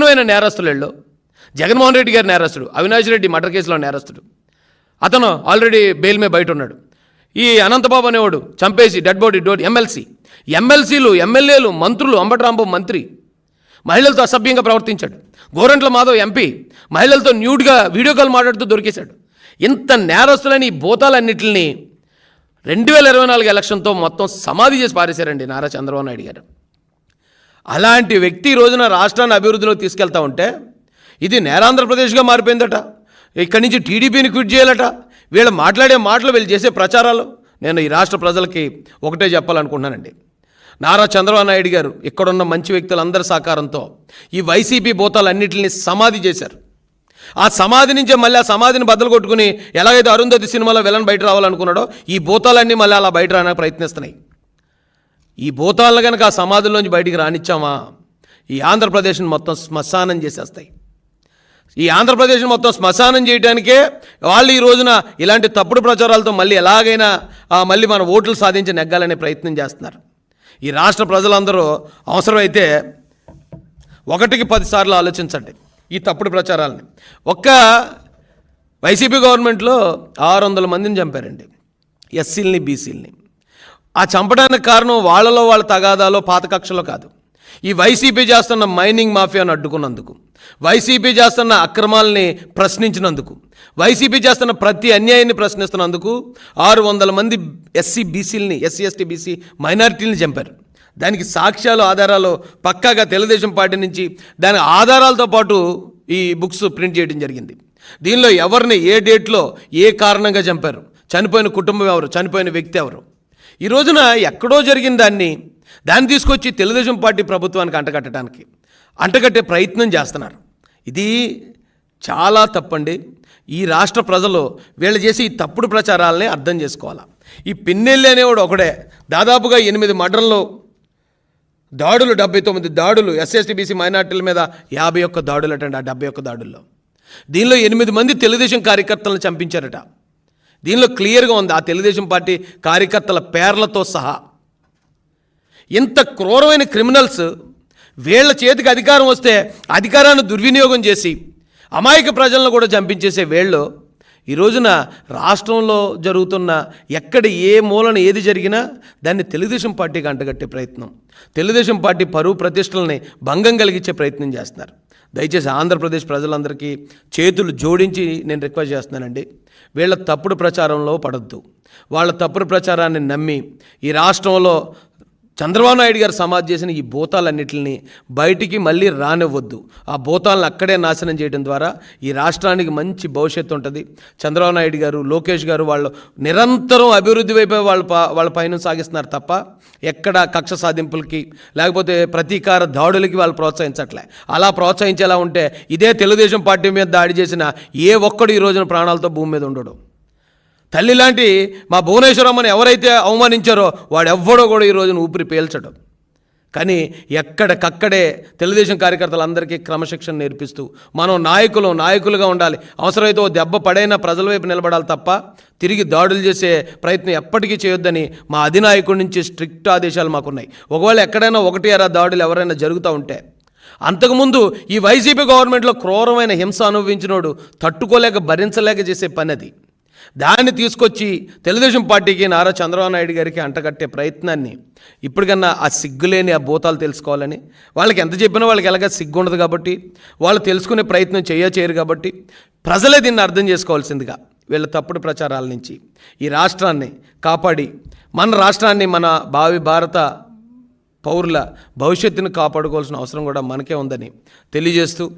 దారుణమైన నేరస్తులు వీళ్ళు. జగన్మోహన్ రెడ్డి గారి నేరస్తుడు అవినాష్ రెడ్డి మర్డర్ కేసులో నేరస్తుడు. అతను ఆల్రెడీ బెయిల్ మీద బయట ఉన్నాడు. ఈ అనంతబాబు అనేవాడు చంపేసి డెడ్ బాడీ డోడ్ ఎమ్మెల్సీ. ఎమ్మెల్సీలు ఎమ్మెల్యేలు మంత్రులు అంబటరాంబాబు మంత్రి. మహిళలతో అసభ్యంగా ప్రవర్తించాడు. గోరంట్ల మాధవ్ ఎంపీ. మహిళలతో న్యూడ్గా వీడియో కాల్ మాట్లాడుతూ దొరికేశాడు. ఇంత నేరస్తులని ఈ భూతాలన్నింటినీ రెండు వేల ఇరవై నాలుగు ఎలక్షన్తో మొత్తం సమాధి చేసి పారేశారండి నారా చంద్రబాబు నాయుడు గారు. అలాంటి వ్యక్తి రోజున రాష్ట్రాన్ని అభివృద్ధిలో తీసుకెళ్తా ఉంటే ఇది నేరాంధ్రప్రదేశ్గా మారిపోయిందట. ఇక్కడి నుంచి టీడీపీని క్విట్ చేయాలట. వీళ్ళు మాట్లాడే మాటలు వీళ్ళు చేసే ప్రచారాలు నేను ఈ రాష్ట్ర ప్రజలకి ఒకటే చెప్పాలనుకుంటున్నానండి. నారా చంద్రబాబు నాయుడు గారు ఇక్కడున్న మంచి వ్యక్తులందరి సహకారంతో ఈ వైసీపీ భూతాలన్నింటినీ సమాధి చేశారు. ఆ సమాధి నుంచే మళ్ళీ ఆ సమాధిని బద్దలు కొట్టుకుని ఎలాగైతే అరుంధతి సినిమాలో విలన్ బయట రావాలనుకున్నాడో ఈ భూతాలన్నీ మళ్ళీ అలా బయట రావడానికి ప్రయత్నిస్తున్నాయి. ఈ భూతాలను కనుక ఆ సమాధుల్లోంచి బయటికి రానిచ్చామా? ఈ ఆంధ్రప్రదేశ్ని మొత్తం శ్మశానం చేసేస్తాయి. ఈ ఆంధ్రప్రదేశ్ని మొత్తం శ్మశానం చేయడానికే వాళ్ళు ఈ రోజున ఇలాంటి తప్పుడు ప్రచారాలతో మళ్ళీ ఎలాగైనా మళ్ళీ మన ఓట్లు సాధించి నెగ్గాలనే ప్రయత్నం చేస్తున్నారు. ఈ రాష్ట్ర ప్రజలందరూ అవసరమైతే ఒకటికి పదిసార్లు ఆలోచించండి ఈ తప్పుడు ప్రచారాలని. ఒక్క వైసీపీ గవర్నమెంట్లో ఆరు వందల మందిని చంపారండి ఎస్సీలని బీసీలని. ఆ చంపడానికి కారణం వాళ్ళలో వాళ్ళ తగాదాలో పాత కక్షలో కాదు. ఈ వైసీపీ చేస్తున్న మైనింగ్ మాఫియాను అడ్డుకున్నందుకు వైసీపీ చేస్తున్న అక్రమాలని ప్రశ్నించినందుకు వైసీపీ చేస్తున్న ప్రతి అన్యాయాన్ని ప్రశ్నిస్తున్నందుకు ఆరు వందల మంది ఎస్సీ బీసీలని ఎస్సీ ఎస్టీ బీసీ మైనారిటీని చంపారు. దానికి సాక్ష్యాలు ఆధారాలు పక్కాగా తెలుగుదేశం పార్టీ నుంచి దాని ఆధారాలతో పాటు ఈ బుక్స్ ప్రింట్ చేయడం జరిగింది. దీనిలో ఎవరిని ఏ డేట్లో ఏ కారణంగా చంపారు? చనిపోయిన కుటుంబం ఎవరు? చనిపోయిన వ్యక్తి ఎవరు? ఈ రోజున ఎక్కడో జరిగిన దాన్ని దాన్ని తీసుకొచ్చి తెలుగుదేశం పార్టీ ప్రభుత్వానికి అంటగట్టడానికి అంటగట్టే ప్రయత్నం చేస్తున్నారు. ఇది చాలా తప్పండి. ఈ రాష్ట్ర ప్రజలు వీళ్ళు చేసి ఈ తప్పుడు ప్రచారాలని అర్థం చేసుకోవాలి. ఈ పిన్నెల్లి అనేవాడు ఒకడే. దాదాపుగా ఎనిమిది మర్డర్లు దాడులు డెబ్బై తొమ్మిది దాడులు ఎస్ఎస్టీబీసీ మైనార్టీల మీద యాభై ఒక్క దాడులు అటండి ఆ డెబ్బై ఒక్క దాడుల్లో. దీనిలో ఎనిమిది మంది తెలుగుదేశం కార్యకర్తలను చంపించారట. దీనిలో క్లియర్గా ఉంది. ఆ తెలుగుదేశం పార్టీ కార్యకర్తల పేర్లతో సహా. ఇంత క్రూరమైన క్రిమినల్స్ వీళ్ళ చేతికి అధికారం వస్తే అధికారాన్ని దుర్వినియోగం చేసి అమాయక ప్రజలను కూడా చంపించేసే వీళ్ళు ఈ రోజున రాష్ట్రంలో జరుగుతున్న ఎక్కడ ఏ మూలన ఏది జరిగినా దాన్ని తెలుగుదేశం పార్టీకి అంటగట్టే ప్రయత్నం. తెలుగుదేశం పార్టీ పరువు ప్రతిష్టలని భంగం కలిగించే ప్రయత్నం చేస్తున్నారు. దయచేసి ఆంధ్రప్రదేశ్ ప్రజలందరికీ చేతులు జోడించి నేను రిక్వెస్ట్ చేస్తున్నానండి. వీళ్ళ తప్పుడు ప్రచారంలో పడద్దు. వాళ్ళ తప్పుడు ప్రచారాన్ని నమ్మి ఈ రాష్ట్రంలో చంద్రబాబు నాయుడు గారు సమాధి చేసిన ఈ భూతాలన్నింటిని బయటికి మళ్ళీ రానివ్వద్దు. ఆ భూతాలను అక్కడే నాశనం చేయడం ద్వారా ఈ రాష్ట్రానికి మంచి భవిష్యత్తు ఉంటుంది. చంద్రబాబు నాయుడు గారు లోకేష్ గారు వాళ్ళు నిరంతరం అభివృద్ధి వైపు వాళ్ళ వాళ్ళ పైన సాగిస్తున్నారు తప్ప ఎక్కడ కక్ష సాధింపులకి లేకపోతే ప్రతీకార దాడులకి వాళ్ళు ప్రోత్సహించట్లే. అలా ప్రోత్సహించేలా ఉంటే ఇదే తెలుగుదేశం పార్టీ మీద దాడి చేసిన ఏ ఒక్కడు ఈ రోజున ప్రాణాలతో భూమి మీద ఉండడు. తల్లి లాంటి మా భువనేశ్వరమ్మని ఎవరైతే అవమానించారో వాడెవ్వడో కూడా ఈ రోజున ఊపిరి పీల్చడం. కానీ ఎక్కడికక్కడే తెలుగుదేశం కార్యకర్తలందరికీ క్రమశిక్షణ నేర్పిస్తూ మనం నాయకులు నాయకులుగా ఉండాలి. అవసరమైతే ఓ దెబ్బ పడైనా ప్రజల వైపు నిలబడాలి తప్ప తిరిగి దాడులు చేసే ప్రయత్నం ఎప్పటికీ చేయొద్దని మా అధినాయకుడి నుంచి స్ట్రిక్ట్ ఆదేశాలు మాకున్నాయి. ఒకవేళ ఎక్కడైనా ఒకటి అరా దాడులు ఎవరైనా జరుగుతూ ఉంటే అంతకుముందు ఈ వైసీపీ గవర్నమెంట్లో క్రూరమైన హింస అనుభవించినోడు తట్టుకోలేక భరించలేక చేసే పని అది. దాన్ని తీసుకొచ్చి తెలుగుదేశం పార్టీకి నారా చంద్రబాబు నాయుడు గారికి అంటగట్టే ప్రయత్నాన్ని ఇప్పటికన్నా ఆ సిగ్గులేని ఆ భూతాలు తెలుసుకోవాలని వాళ్ళకి ఎంత చెప్పినా వాళ్ళకి ఎలాగ సిగ్గు ఉండదు కాబట్టి వాళ్ళు తెలుసుకునే ప్రయత్నం చేయ చేయరు కాబట్టి ప్రజలే దీన్ని అర్థం చేసుకోవాల్సిందిగా వీళ్ళ తప్పుడు ప్రచారాల నుంచి ఈ రాష్ట్రాన్ని కాపాడి మన రాష్ట్రాన్ని మన భావి భారత పౌరుల భవిష్యత్తును కాపాడుకోవాల్సిన అవసరం కూడా మనకే ఉందని తెలియజేస్తూ